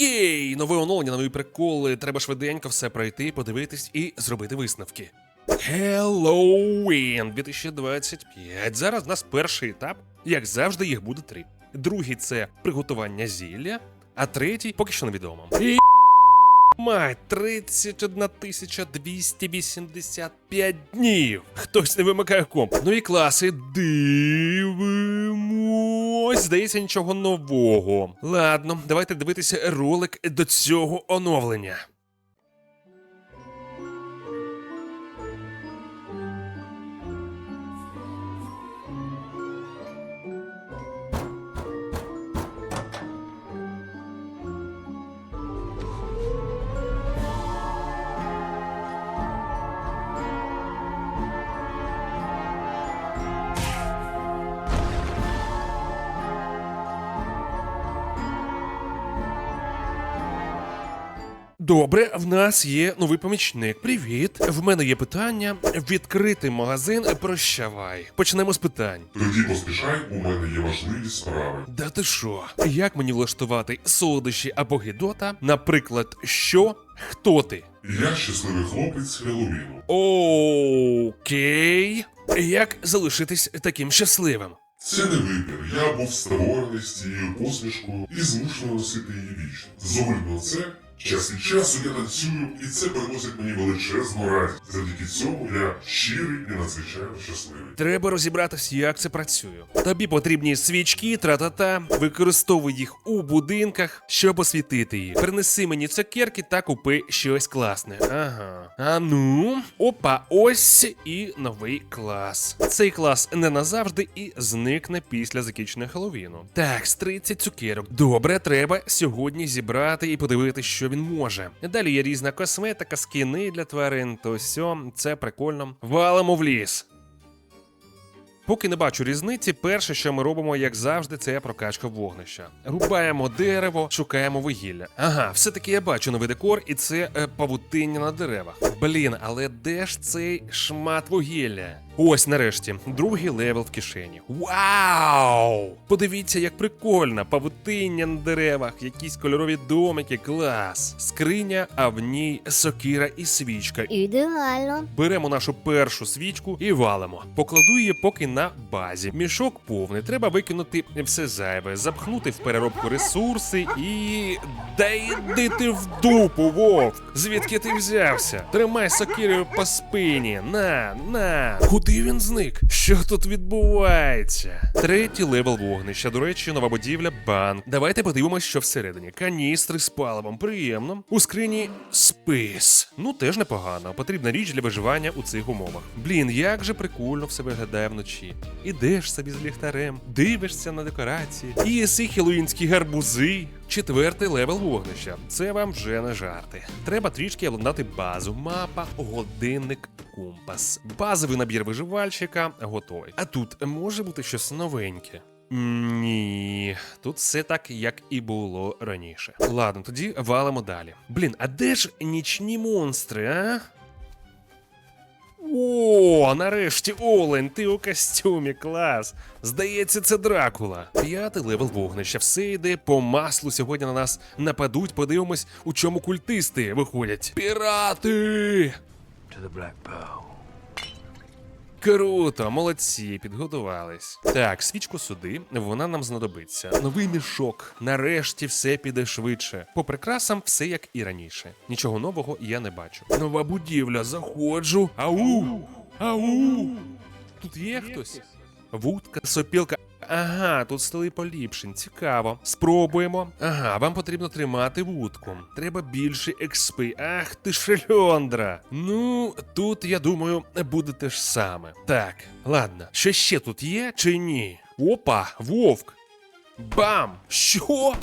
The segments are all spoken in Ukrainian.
Окей, нове оновлення, нові приколи. Треба швиденько все пройти, подивитись і зробити висновки. Хеллоуін 2025. Зараз в нас перший етап. Як завжди, їх буде три. Другий це приготування зілля, а третій поки що невідомо. І Мать, 31 285 днів. Хтось не вимикає комп. Ну і класи дивимось. Здається, нічого нового. Ладно, давайте дивитися ролик до цього оновлення. Добре, в нас є новий помічник. Привіт. В мене є питання. Відкрити магазин. Прощавай. Почнемо з питань. Тоді поспішай, у мене є важливі справи. Да ти що? Як мені влаштувати солодощі або гідота? Наприклад, що? Хто ти? Я щасливий хлопець Хеллоуіну. Окей. Як залишитись таким щасливим? Це не вибір. Я був створений з цією посмішкою і змушений носити її вічно. На це, час від часу я танцюю, і це приносить мені величезну радість. Завдяки цьому я щирий і надзвичайно щасливий. Треба розібратися, як це працює. Тобі потрібні свічки, тра-та-та, використовуй їх у будинках, щоб освітити їх. Принеси мені цукерки та купи щось класне. Ага. А ну, опа, ось і новий клас. Цей клас не назавжди і зникне після закінчення Хеллоуіну. Так, з 30 цукерок. Добре, треба сьогодні зібрати і подивитися, що він може. Далі є різна косметика, скіни для тварин, то сьо, це прикольно. Валимо в ліс. Поки не бачу різниці, перше, що ми робимо, як завжди, це прокачка вогнища. Рубаємо дерево, шукаємо вугілля. Ага, все-таки я бачу новий декор, і це е, павутиння на деревах. Блін, але де ж цей шмат вугілля? Ось нарешті, другий левел в кишені. Вау! Подивіться, як прикольно! Павутиння на деревах, якісь кольорові домики, клас. Скриня, а в ній сокира і свічка. Ідеально. Беремо нашу першу свічку і валимо. Покладу її поки на базі. Мішок повний. Треба викинути все зайве, запхнути в переробку ресурси і. Да йди ти в дупу, вовк! Звідки ти взявся? Тримай сокирою по спині. На, на. Куди він зник? Що тут відбувається? Третій левел вогнища. До речі, нова будівля банк. Давайте подивимось, що всередині. Каністри з паливом. Приємно. У скрині спис. Ну теж непогано. Потрібна річ для виживання у цих умовах. Блін, як же прикольно все виглядає вночі. Ідеш собі з ліхтарем, дивишся на декорації. І єси хеллоуінські гарбузи. Четвертий левел вогнища. Це вам вже не жарти. Треба трішки обладнати базу. Мапа, годинник, компас. Базовий набір виживальщика готовий. А тут може бути щось новеньке. Ні, тут все так, як і було раніше. Ладно, тоді валимо далі. Блін, а де ж нічні монстри, а? О, нарешті Олень, ти у костюмі, клас. Здається, це Дракула. П'ятий левел вогнища. Все йде по маслу. Сьогодні на нас нападуть. Подивимось, у чому культисти виходять. Пірати! to the Black Pearl. Круто, молодці, підготувались. Так, свічку сюди, вона нам знадобиться. Новий мішок. Нарешті все піде швидше. По прикрасам все як і раніше. Нічого нового я не бачу. Нова будівля, заходжу. Ау! Ау! Тут є хтось? Вудка, сопілка. Ага, тут столи поліпшень. Цікаво. Спробуємо. Ага, вам потрібно тримати вудку. Треба більше експи. Ах ти шельондра. Ну, тут, я думаю, буде те ж саме. Так, ладно. Що ще тут є чи ні? Опа, вовк. Бам! Що?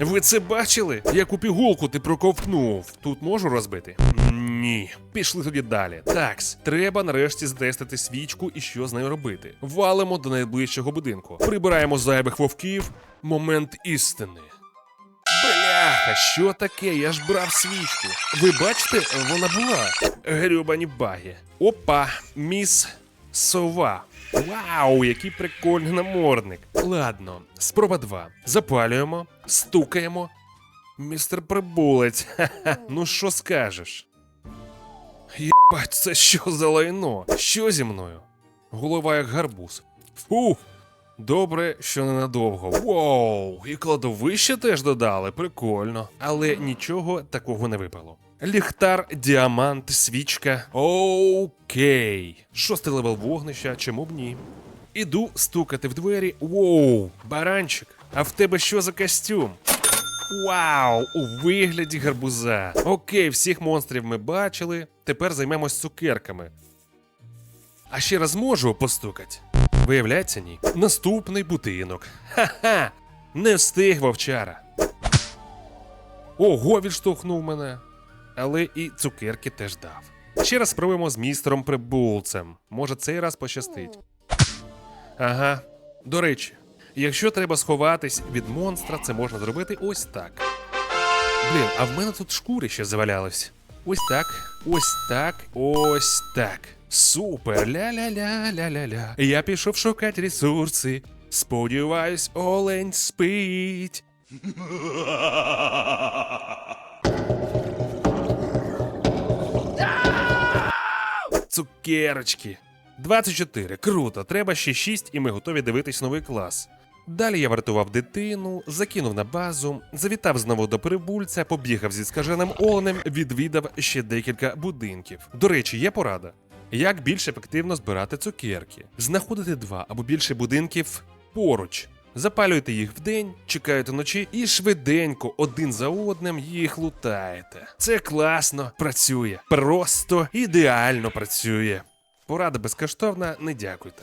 Ви це бачили? Яку пігулку ти проковтнув? Тут можу розбити? Ні. Пішли тоді далі. Такс, треба нарешті затестити свічку і що з нею робити. Валимо до найближчого будинку. Прибираємо зайвих вовків. Момент істини. Бляха, що таке? Я ж брав свічку. Ви бачите, вона була. Грюбані баги. Опа, міс сова. Вау, який прикольний намордник. Ладно, спроба 2. Запалюємо, стукаємо. Містер Прибулець, ну що скажеш? Єбать, це що за лайно? Що зі мною? Голова як гарбуз. Фух. Добре, що ненадовго. Воу, і кладовище теж додали, прикольно. Але нічого такого не випало. Ліхтар, діамант, свічка. Окей. Шостий левел вогнища, чому б ні? Іду стукати в двері. Воу, баранчик. А в тебе що за костюм? Вау! У вигляді гарбуза. Окей, всіх монстрів ми бачили. Тепер займемось цукерками. А ще раз можу постукати? Виявляється, ні. Наступний будинок. Ха-ха! Не встиг вовчара. Ого, відштовхнув мене. Але і цукерки теж дав. Ще раз спробуємо з містером Прибулцем. Може, цей раз пощастить. Ага. До речі, якщо треба сховатись від монстра, це можна зробити ось так. Блін, а в мене тут шкури ще завалялись. Ось так, ось так, ось так. Супер, ля-ля-ля-ля-ля-ля. Я пішов шукати ресурси. Сподіваюсь, олень спить. Цукерочки. 24. Круто. Треба ще 6 і ми готові дивитись новий клас. Далі я врятував дитину, закинув на базу, завітав знову до прибульця, побігав зі скаженим оленем, відвідав ще декілька будинків. До речі, є порада. Як більш ефективно збирати цукерки? Знаходити два або більше будинків поруч. Запалюєте їх вдень, чекаєте ночі і швиденько один за одним їх лутаєте. Це класно працює. Просто ідеально працює. Порада безкоштовна, не дякуйте.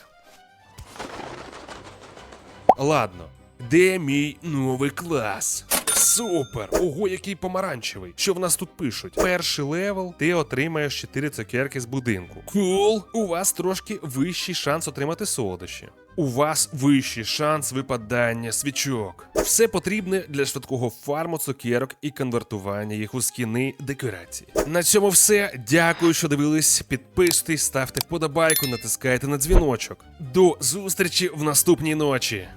Ладно, де мій новий клас? Супер! Ого, який помаранчевий. Що в нас тут пишуть? Перший левел, ти отримаєш 4 цукерки з будинку. Кул! У вас трошки вищий шанс отримати солодощі. У вас вищий шанс випадання свічок. Все потрібне для швидкого фарму цукерок і конвертування їх у скіни декорації. На цьому все. Дякую, що дивились. Підписуйтесь, ставте вподобайку, натискайте на дзвіночок. До зустрічі в наступній ночі.